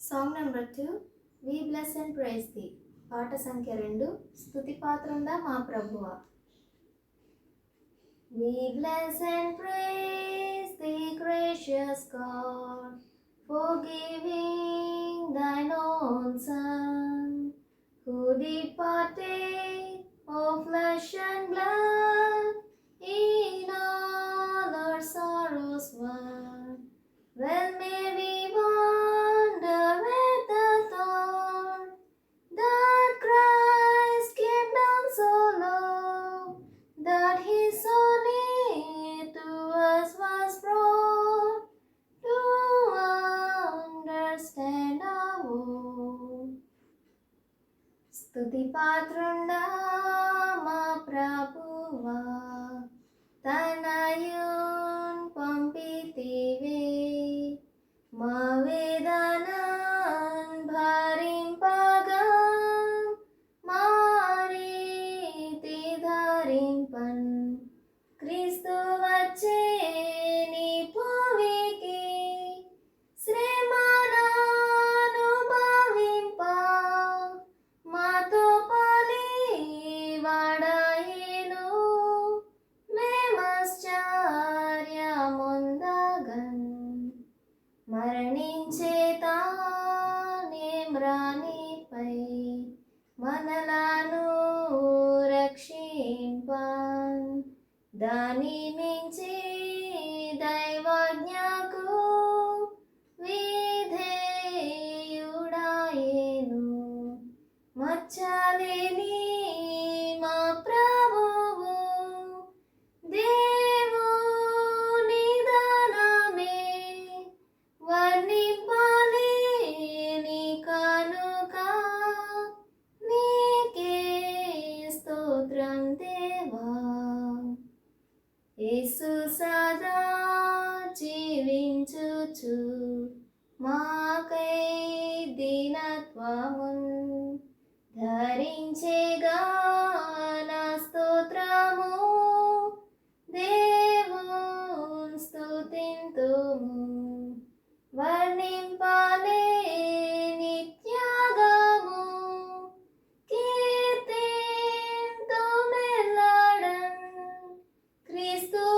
Song number two we bless and praise the పాట సంఖ్య రెండు స్థుతి పాత్రందా మా ప్రభువ We bless and praise thee, gracious God, for giving thine own Son, who did partake of flesh and blood, స్థుతి పాత్రుండా మా ప్రభువా. తనయున్ పంపితివే. మా వేదనన్ భరింపగా మారీతి ధరింపన్. క్రీస్తు వచ్చే మనలను రక్షింపన్ దాని యేసు సదా జీవించుచు మాకై దీనత్వము ధరించేగా నా స్తోత్రము. దేవు స్తుతింతుము. వర్ణింపాలే నిత్యాగము కీర్తింతుమెల్లడం క్రీస్తు